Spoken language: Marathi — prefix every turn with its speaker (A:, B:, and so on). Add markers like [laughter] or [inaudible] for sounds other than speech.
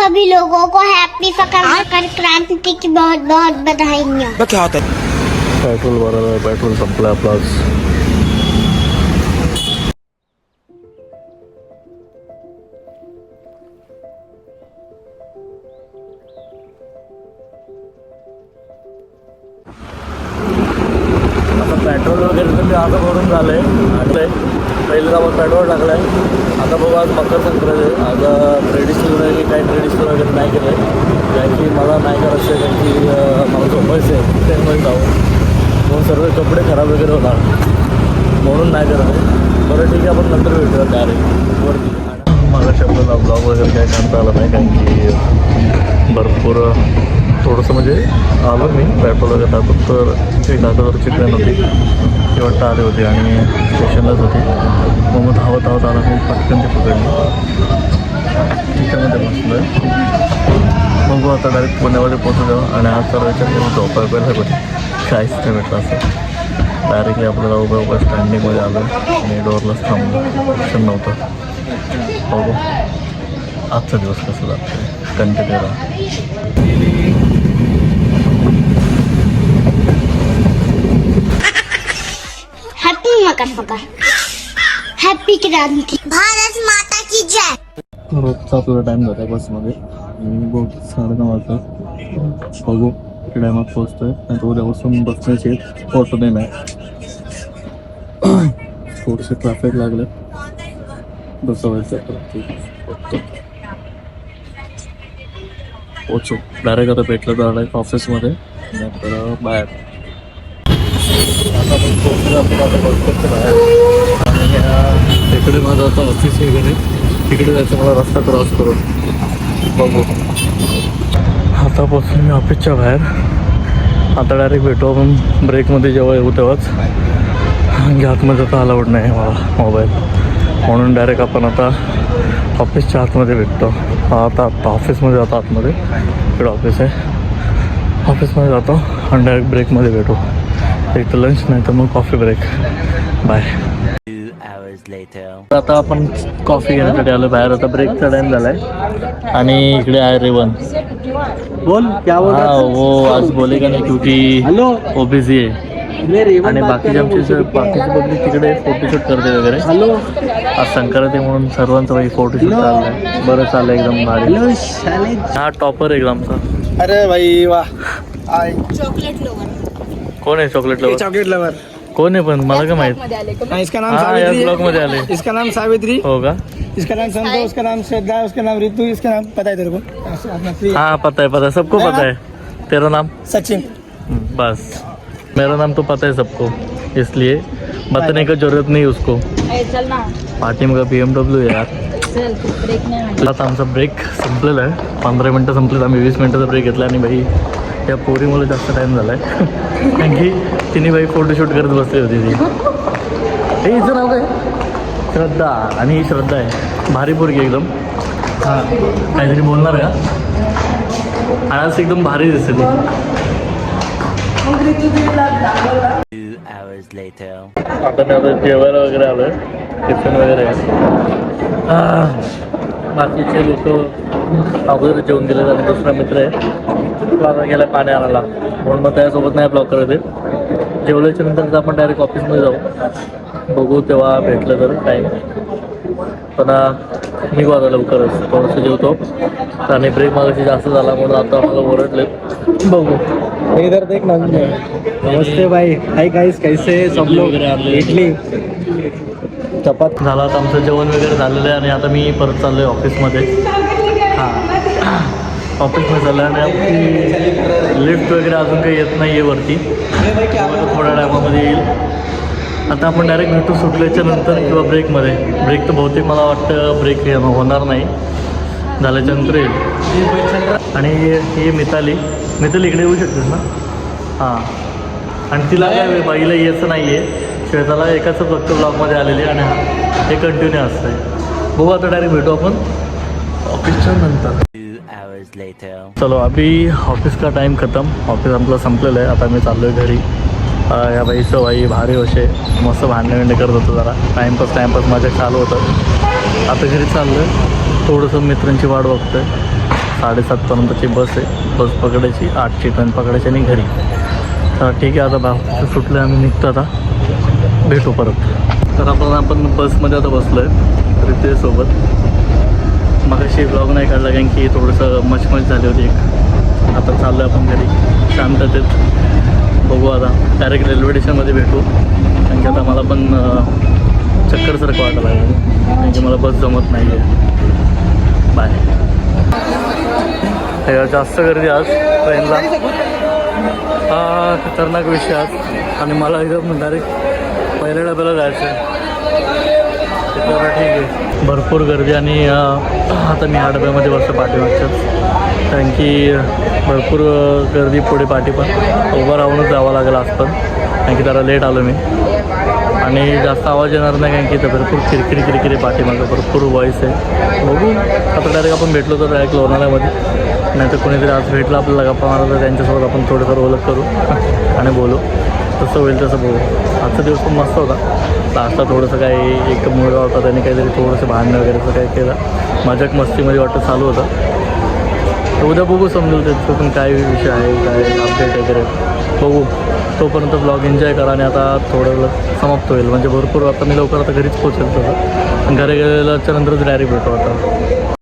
A: सभी लोगों को हैप्पी मकर मकर क्रांति की बहुत बहुत बधाइयाँ
B: क्या होता है?
C: पेट्रोल भरायला पेट्रोल संपलं आपलं ते वगैरे आता भरून झालं आहे पहिले पहिलं आपण पेट्रोल टाकलं आहे आता बघू आज मकर संक्रांत आहे. आज ट्रेडिशनल वगैरे काही ट्रेडिशनल वगैरे नाही केलं आहे ज्यांची की मला नाही करायचं आहे कारण की मला झोपायचं आहे. ट्रेनमध्ये जाऊ. म्हणून सर्व कपडे खराब वगैरे होणार. म्हणून नाही करत बरं ठीक आहे आपण नंतर भेटूया डायरेक्ट वरती. मला शब्दाला ब्लॉग वगैरे काय करता आलं नाही कारण की भरपूर थोडंसं म्हणजे आलो मी. पेट्रोल वगैरे टाकून तर एक दादावरची चिकन होती. ती वाटतं आले होते आणि स्टेशनलाच होती. मग मग धावत धावत आला मी पटकन ते पकडली. त्याच्यामध्ये बसलो. आहे बघू आता डायरेक्ट पुण्यामध्ये पोहोचलो आणि आज तर विचार केला झोपाय पहिला पण चाळीस भेटलं असं. डायरेक्टली आपल्याला उभं उभं स्टँडिंगमध्ये आलं आणि डोअरलाच थांबलो. ऑप्शन नव्हतं. बघू. आजचा दिवस कसं जातो कंटिन्यू राहा
A: हैप्पी मकर हॅपी क्रांती भारत माता की जय।
C: रोजचा आपला टाइम जातो आहे बसमध्ये आणि बहुतेक साडेनऊ वाजता बघू किती टायमात पोहोचतोय. नाही तर उद्यापासून बसण्याची ऑटो नाही आहे. थोडेसे ट्रॅफिक लागले. बसवायचं पोचू डायरेक्ट आता भेटलं तर डायरेक्ट ऑफिसमध्ये नंतर बाहेर. आता आपण पोहोचलो आपण आता बाहेर आणि तिकडे माझं आता ऑफिस वगैरे तिकडे जायचं मला रस्ता क्रॉस करून बघू आता पोचलो मी ऑफिसच्या बाहेर. आता डायरेक्ट भेटू आपण ब्रेकमध्ये जेव्हा येऊ तेव्हाच. आणि आतमध्ये आता अलाउड नाही मला मोबाईल म्हणून डायरेक्ट आपण आता ऑफिसच्या आतमध्ये भेटतो. आता आत्ता ऑफिसमध्ये जातो आतमध्ये. इकडं ऑफिस आहे. ऑफिसमध्ये जातो आणि डायरेक्ट ब्रेकमध्ये भेटू. एक तर लंच नाही तर मग कॉफी ब्रेक बाय आता आपण कॉफी घेण्यासाठी आलो बाहेर. आता ब्रेकचा टाइम झालाय. आणि इकडे आहे रेवन.
B: बोल क्या बोल
C: हाँ वो आज बोलेगा नहीं क्योंकि
B: हेलो
C: वो बिझी आहे आणि बाकीचे आमचे
B: बोल
C: बाकीचे पब्लिक तिकडे फोटोशूट करते वगैरे.
B: हेलो
C: आज संक्रांती म्हणून सर्वांचं भाई फोटोशूट चाललंय. बरं चाललंय एकदम भारी. हा टॉपर एकदमचा
B: अरे भाई वाह. आय
C: कोण आहे चॉकलेट लवर
B: चॉकलेट लवर
C: कोण आहे पण? मला काय माहीत?
B: हाँ, इसका नाम
C: हाँ, यार
B: सावित्री
C: ब्लॉगमध्ये
B: है
C: आले.
B: इसका नाम सावित्री.
C: हो का?
B: इसका नाम संजय उसका नाम श्रद्धा है उसका नाम रितु इसका नाम पता है तेरे को? अपना
C: हाँ पता है पता है सबको पता है तेरा नाम?
B: सचिन.
C: हम्म, बस. मेरा नाम तो पता है सबको इसलिए बताने का जरूरत नहीं उसको।
D: चल ना.
C: पाठी मग बी एम डब्ल्यू यार।
D: चल ब्रेक नाही
C: आता आमचा ब्रेक संपलेला आहे पंधरा मिनटं संपलेत आम्ही वीस मिनटाचा ब्रेक घेतला आणि भाई। त्या पोरीमुळे जास्त टाईम झाला आहे कारण की तिने बाई फोटोशूट करत बसली होती ती. हे हिचं नाव काय? श्रद्धा. आणि ही श्रद्धा आहे. भारी पोरगी एकदम. हां. काहीतरी बोलणार का आज एकदम भारी दिसते ती. आता जेवायला वगैरे आलो आहे टिफिन वगैरे बाकीचे लोक अगोदर जेवून गेले आणि दुसरा मित्र आहे. तो आता गेला पाणी आणायला. म्हणून मग त्याच्यासोबत नाही ब्लॉक करत आहे जेवल्याच्या नंतर आपण डायरेक्ट ऑफिसमध्ये जाऊ. बघू तेव्हा भेटलं तर टाईम पण निघू आता लवकरच. थोडंसं जेवतो. आणि ब्रेक मागाशी जास्त झाला म्हणून आता आम्हाला ओरडले. बघू.
B: इधर देख ना नमस्ते भाई. हाय गाइस कैसे हैं सब लोग. इडली चपात.
C: झालं आता आमचं जेवण वगैरे झालेलं आहे आणि आता मी परत चाललो आहे ऑफिसमध्ये हां टॉपिक चाललं आणि आपली लिफ्ट वगैरे अजून काही येत नाही आहे वरती थोड्या टायमामध्ये येईल. आता आपण डायरेक्ट भेटू सुटल्याच्या नंतर किंवा ब्रेकमध्ये ब्रेक तर बहुतेक मला वाटतं ब्रेक होणार नाही. झाल्याच्यानंतर येईल. आणि ही मिताली. मिताली इकडे येऊ शकतेस ना? हां. आणि तिला काय बाईला यायचं नाही आहे श्वेताला एकाच फक्त ब्लॉगमध्ये आलेली आहे आणि हे कंटिन्यू असतं आहे बघू आता डायरेक्ट भेटू आपण. ऑफिसच्या नंतर. चलो अभी ऑफिस का टाइम खतम. ऑफिस आपलं संपलेलं आहे. आता मी चाललो आहे घरी या बाईचं बाई भारी होशे. मस्त भांडणे विंडे करत होतं जरा. टाईमपास टाईमपास माझ्या चालू होतं. आता घरी चाललो आहे थोडंसं मित्रांची वाट बघतोय. साडेसातपर्यंतची बस आहे. बस पकडायची. आठची ट्रेन पकडायची आणि घरी. तर ठीक आहे आता बा सुटलं आम्ही निघतो आता. भेटू परत. तर आपण आपण बसमध्ये आता बसलो आहे रितेशसोबत. मगाशी ब्लॉग नाही काढला कारण की थोडंसं मचमच झाली होती एक. आता चाललो आहे आपण घरी. शांततेत बघू आता. डायरेक्ट रेल्वे स्टेशनमध्ये भेटू. कारण की आता मला पण चक्करसारखं वाटायला लागलं कारण की मला बस जमत नाही आहे बाय जास्त गर्दी आज. ट्रेनला हा खतरनाक विषय आज. आणि मला इथं डायरेक्ट पहिल्या डब्याला जायचं आहे ठीक आहे. भरपूर गर्दी आणि आता मी आठ डब्यामध्ये बसतो पाठीमागच्याच कारण की भरपूर गर्दी पुढे पाठी पण. उभं राहूनच जावं लागेल आज पण. कारण की जरा लेट आलो मी. आणि जास्त आवाज येणार नाही कारण की इथं भरपूर किरकिरी किरकिरी पाठीमागं भरपूर वॉईस आहे. बघू. आता डायरेक्ट आपण भेटलो तर डायरेक्ट लोणावळ्यामध्ये. नाहीतर कोणीतरी आज भेटलं आपल्याला गप्पा मारलं तर त्यांच्यासोबत आपण थोडंफार ओळख करू. [laughs] आणि बोलू. तसं होईल तसं बघू. आजचा दिवस पण मस्त होता. लास्टला थोडंसं काही एक मुलगा होता त्याने काहीतरी थोडंसं भांडणं वगैरेचं काही केलं. मजाक मस्तीमध्ये वाटतं चालू होतं. तर उद्या बघू समजेल त्याचं पण काय विषय आहे काय अपडेट वगैरे. बघू. तोपर्यंत ब्लॉग एन्जॉय करा आणि आता थोडं वेळ समाप्त होईल. म्हणजे भरपूर आता मी लवकर आता घरीच पोचेल तसं घरी गेल्याच्यानंतरच डायरेक्ट भेटू आता.